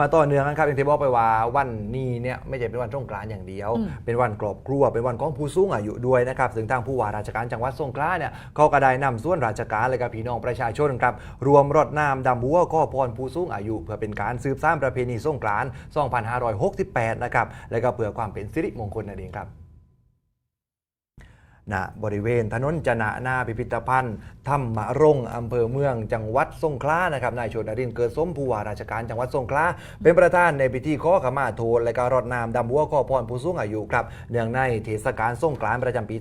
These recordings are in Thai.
มาต่อเนื่องกันครับอย่างที่บอกไปว่าวันนี้เนี่ยไม่ใช่เป็นวันสงกรานต์อย่างเดียวอืมเป็นวันกรอบครัวเป็นวันของผู้สูงอายุด้วยนะครับซึ่งทางผู้ว่าราชการจังหวัดสงขลาเนี่ยเขาก็ได้นำส่วนราชการและกับพี่น้องประชาชนครับรวมรดน้ำดำบัวก็พรผู้สูงอายุ เพื่อเป็นการสืบสานประเพณีสงกรานต์2568 นะครับและก็เพื่อความเป็นสิริมงคลนั่นเองครับ ณบริเวณถนนจนะหน้าพิพิธภัณฑ์ธรรมะรงอำเภอเมืองจังหวัดสงขลานะครับนายชนรินทร์เกิดสมผู้ว่าราชการจังหวัดสงขลาเป็นประธานในพิธีขอขมาโทษและก็รรดน้ำดำบัวขอพรผู้สูงอายุครับเนื่องในเทศกาลสงกรานต์ประจำปี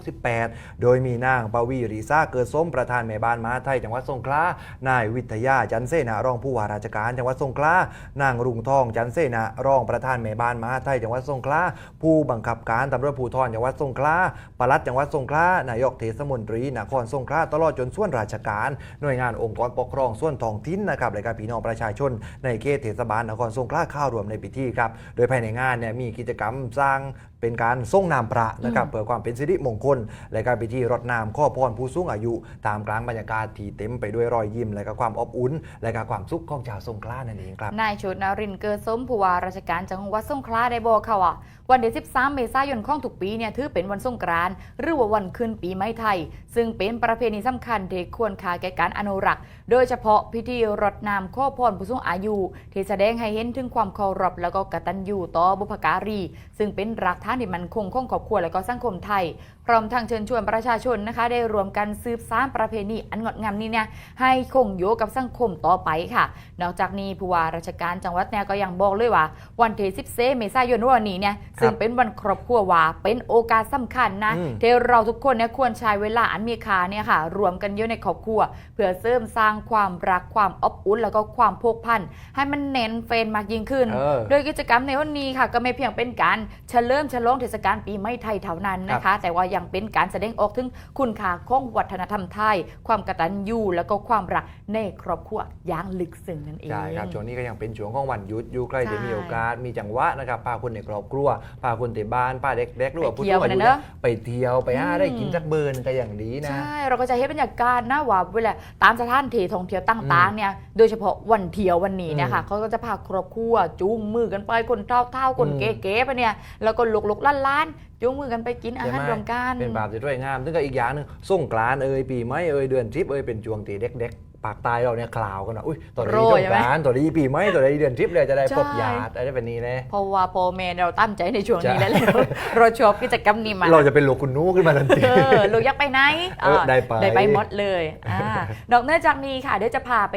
2568 โดยมีนางปวีรีซาเกิดสมประธานแม่บ้านมาไทยจังหวัดสงขลานายวิทยาจันเสนารองผู้ว่าราชการจังหวัดสงขลานางรุ่งทองจันเสนารองประธานแม่บ้านมาไทยจังหวัดสงขลาผู้บังคับการตำรวจภูธรจังหวัดสงขลาปลัดจังหวัดสงขลานายกเทศมนตรีนครสงขลาตลอดจนส่วนราชการ หน่วยงานองค์กรปกครองส่วนท้องถิ่นนะครับและก็พี่น้องประชาชน ในเขตเทศบาลนครสงขลาเข้ารวมในพิธีครับโดยภายในงานเนี่ยมีกิจกรรมสร้างเป็นการส่งนามพระนะครับเพื่อความเป็นสิริมงคล และการพิธีรดน้ำข้อพรผู้สูงอายุ ตามกลางบรรยากาศที่เต็มไปด้วยรอยยิ้ม และก็ความอบอุ่น และก็ความสุขของชาวสงขลานั่นเองครับนายชุดนรินทร์เกิดสมผู้ว่าราชการจังหวัดสงขลาได้บอกค่ะว่า วันเดือน13 เมษายนของทุกปีเนี่ยถือเป็นวันสงกรานต์หรือว่าวันขึ้นปีใหม่ไทย ซึ่งเป็นประเพณีสำคัญที่ควรค่าแก่การอนุรักษ์ โดยเฉพาะพิธีรดน้ำข้อพรผู้สูงอายุที่แสดงให้เห็นถึงความเคารพแล้วก็กตัญญูต่อบุพการี ซึ่งเป็นรากฐานที่มันคงของครอบครัวและก็สังคมไทย พร้อมทั้งเชิญชวนประชาชนนะคะ ได้รวมกันสืบสานประเพณีอันงดงามนี้เนี่ยให้คงอยู่กับสังคมต่อไปค่ะ นอกจากนี้ผู้ว่าราชการจังหวัดเนี่ยก็ยังบอกเลยว่า วันที่14เมษายนวันนี้เนี่ยซึ่งเป็นวันครอบครัวว่าเป็นโอกาสสำคัญนะอืมที่เราทุกคนเนี่ยควรใช้เวลาอันมีค่าเนี่ยค่ะ รวมกันเยอะในครอบครัว เพื่อเสริมสร้างความรักความอบอุ่นแล้วก็ความผูกพันให้มันเน้นเฟรนมากยิ่งขึ้นเออโดยกิจกรรมในวันนี้ค่ะ ก็ไม่เพียงเป็นการเฉลิมฉลองเทศกาลปีใหม่ไทยเท่านั้นนะคะ แต่ว่ายังเป็นการแสดงออกถึงคุณค่าของวัฒนธรรมไทย ความกตัญญูแล้วก็ความรักในครอบครัวอย่างลึกซึ้งนั่นเองใช่ครับช่วงนี้ก็ยังเป็นช่วงของวันหยุดอยู่ใกล้ใช่จะมีโอกาสมีจังหวะนะครับพาคนในครอบครัวพาคนเตะบ้านพาเด็กๆหรือว่าไปผู้เที่สูยวงอายุกันนะเนี่ยไปเที่ยวไปหาอืมได้กินสักเบอร์หนงก็อย่างดีนะใช่เราก็จะเห็นบรรยากาศนะว่าเวลาตามสถานที่ท่องเที่ยวต่างๆเนี่ยโดยเฉพาะวันเที่ยววันนี้เนี่ยค่ะเขาก็จะพาครอบครัวจูงมือกันไปคนเท่าๆคนอืมเก๋ๆไปเนี่ยแล้วก็ลุกๆล้านๆจูงมือกันไปกินอาหารใช่ไหมรวมกันเป็นแบบที่สวยงามซึ่งก็อีกอย่างหนึงส่งกรานต์เอ่ยปีใหม่เอ่ยเดือนทิพย์เอ่ยเป็นช่วงตีเด็กๆ ปากใตายเราเนี่ยคลาวกันนะอุ้ยตอนโรนี้ยส่งใช่ไหกมรานต์ตอนนี้ปีใหม่ตอนนี้เดือนทิพย์เลยจะได้ใช่พบญาติอะไรแบบนี้นะเพราะว่าโปรเมนเราตั้งใจในช่วงนี้ใช่แล้วเราชอบกิจกรรมนี้มาเราจะเป็นโลกคุณนู้ขึ้นมาทันทีเออลูกอยากไปไหนเออได้ไปได้ไปหมดเลยอ่านอกเหนือจากนี้ค่ะเดี๋ยวจะพาไป